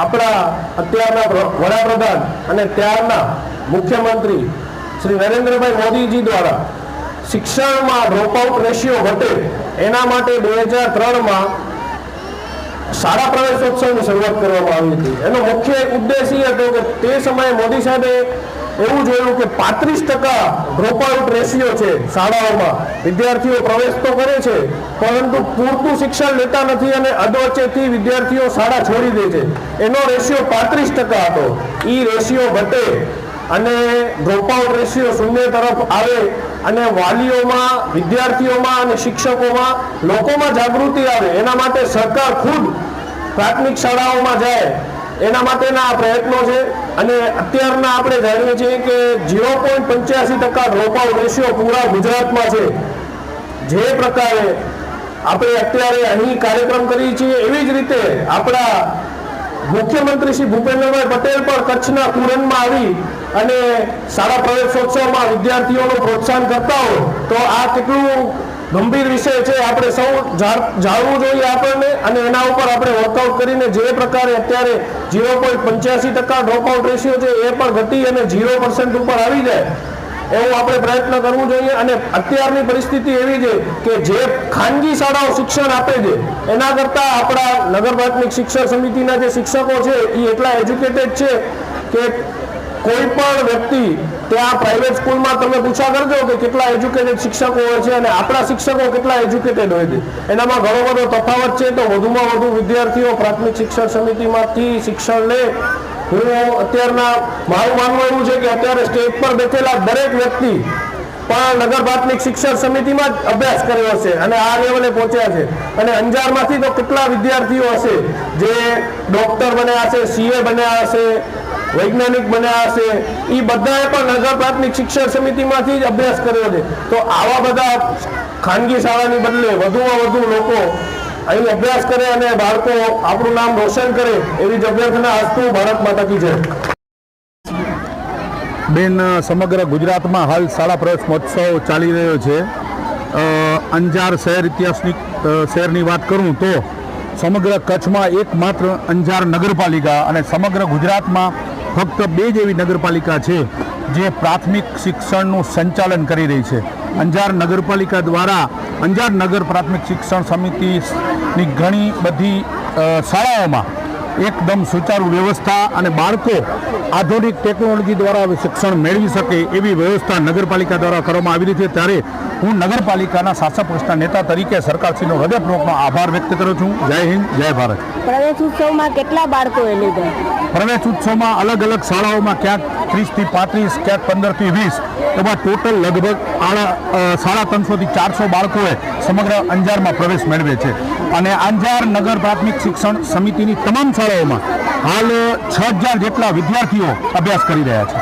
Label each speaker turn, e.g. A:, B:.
A: આપણા અત્યારના વડાપ્રધાન અને ત્યારના મુખ્યમંત્રી શ્રી નરેન્દ્રભાઈ મોદીજી દ્વારા શિક્ષણમાં ડ્રોપઆઉટ રેશિયો ઘટે એના માટે બે હજાર ત્રણમાં શાળા પ્રવેશોત્સવની શરૂઆત કરવામાં આવી હતી. એનો મુખ્ય ઉદ્દેશ એ હતો કે તે સમયે મોદી સાહેબે એવું જોયું કે પાંત્રીસ ટકા ડ્રોપઆઉટ રેશિયો છે શાળાઓમાં. વિદ્યાર્થીઓ પ્રવેશ તો કરે છે, પરંતુ પૂરતું શિક્ષણ લેતા નથી અને અધવચ્ચેથી વિદ્યાર્થીઓ શાળા છોડી દે છે. એનો રેશિયો પાંત્રીસ ટકા હતો. એ રેશિયો ઘટે અને ડ્રોપઆઉટ રેશિયો શૂન્ય તરફ આવે અને વાલીઓમાં, વિદ્યાર્થીઓમાં અને શિક્ષકોમાં લોકોમાં જાગૃતિ આવે. એના માટે સરકાર ખુદ પ્રાથમિક શાળાઓમાં જાય. એના માટેના પ્રયત્નો છે. અને અત્યારના આપણે જાણીએ છીએ કે ઝીરો પોઈન્ટ પંચ્યાસી ટકા ડ્રોપઆઉટ રેશિયો પૂરા ગુજરાતમાં છે. જે પ્રકારે આપણે અત્યારે અહીં કાર્યક્રમ કરીએ છીએ, એવી જ રીતે આપણા મુખ્યમંત્રી શ્રી ભૂપેન્દ્રભાઈ પટેલ પણ કચ્છના કુરનમાં આવી અને શાળા પ્રવેશોત્સવમાં વિદ્યાર્થીઓનું પ્રોત્સાહન કરતા હોય તો આ કેટલું ગંભીર વિષય છે, આપણે સૌ જાણવું જોઈએ આપણને અને એના ઉપર આપણે વર્કઆઉટ કરીને જે પ્રકારે અત્યારે ઝીરો પોઈન્ટ પંચ્યાસી ટકા ડ્રોપઆઉટ રેશિયો છે, એ પણ ઘટી અને ઝીરો પર્સન્ટ ઉપર આવી જાય, એવું આપણે પ્રયત્ન કરવું જોઈએ અને અત્યારની પરિસ્થિતિ એવી છે કે જે ખાનગી શાળાઓ શિક્ષણ આપે છે, એના કરતાં આપણા નગર પ્રાથમિક શિક્ષણ સમિતિના જે શિક્ષકો છે, એ એટલા એજ્યુકેટેડ છે કે કોઈ પણ વ્યક્તિ ત્યાં પ્રાઇવેટ સ્કૂલમાં તમે પૂછા કરજો કે કેટલા એજ્યુકેટેડ શિક્ષકો હોય છે અને આપણા શિક્ષકો કેટલા એજ્યુકેટેડ હોય છે. એનામાં ઘણો બધો તફાવત છે તો વધુમાં વધુ વિદ્યાર્થીઓ પ્રાથમિક શિક્ષણ સમિતિમાંથી શિક્ષણ લે. હું અત્યારના મારું માનવું એવું છે કે અત્યારે સ્ટેજ પર બેઠેલા દરેક વ્યક્તિ પણ નગર પ્રાથમિક શિક્ષણ સમિતિમાં જ અભ્યાસ કર્યો છે અને આ લેવલે પહોંચ્યા છે. અને અંજારમાંથી તો કેટલા વિદ્યાર્થીઓ હશે? જે ડોક્ટર બન્યા હશે સીએ બન્યા હશે, વૈજ્ઞાનિક બન્યા હશે એ બધાએ પણ નગર પ્રાથમિક શિક્ષણ સમિતિમાંથી જ અભ્યાસ કર્યો છે. તો આવા બધા ખાનગી શાળાની બદલે વધુમાં વધુ લોકો અહીં અભ્યાસ કરે અને બાળકો આપણું નામ રોશન કરે એવી જ અભ્યર્થના હસ્તું ભારત માતા જય
B: બેન, સમગ્ર ગુજરાતમાં હાલ શાળા પ્રવેશ મહોત્સવ ચાલી રહ્યો છે. અંજાર શહેર ઇતિહાસની શહેરની વાત કરું તો સમગ્ર કચ્છમાં એકમાત્ર અંજાર નગરપાલિકા અને સમગ્ર ગુજરાતમાં ફક્ત બે જ એવી નગરપાલિકા છે જે પ્રાથમિક શિક્ષણનું સંચાલન કરી રહી છે. અંજાર નગરપાલિકા દ્વારા અંજાર નગર પ્રાથમિક શિક્ષણ સમિતિની ઘણી બધી શાળાઓમાં એકદમ સુચારુ વ્યવસ્થા અને બાળકો આધુનિક ટેકનોલોજી દ્વારા શિક્ષણ મેળવી શકે એવી વ્યવસ્થા નગરપાલિકા દ્વારા કરવામાં આવી રહી છે. ત્યારે હું નગરપાલિકાના શાસક પક્ષના નેતા તરીકે સરકારશ્રીનો હૃદયપૂર્વકનો આભાર વ્યક્ત કરું છું. જય હિન્દ, જય ભારત.
C: પ્રવેશ ઉત્સવમાં કેટલા બાળકોએ લીધા?
B: પ્રવેશ ઉત્સવમાં અલગ અલગ શાળાઓમાં ક્યાંક ત્રીસથી પાંત્રીસ, ક્યાંક પંદરથી વીસ. એમાં ટોટલ લગભગ સાડા ત્રણસોથી ચારસો બાળકોએ સમગ્ર અંજારમાં પ્રવેશ મેળવે છે. અને અંજાર નગર પ્રાથમિક શિક્ષણ સમિતિની તમામ શાળાઓમાં હાલ છ હજાર જેટલા વિદ્યાર્થીઓ અભ્યાસ કરી રહ્યા છે.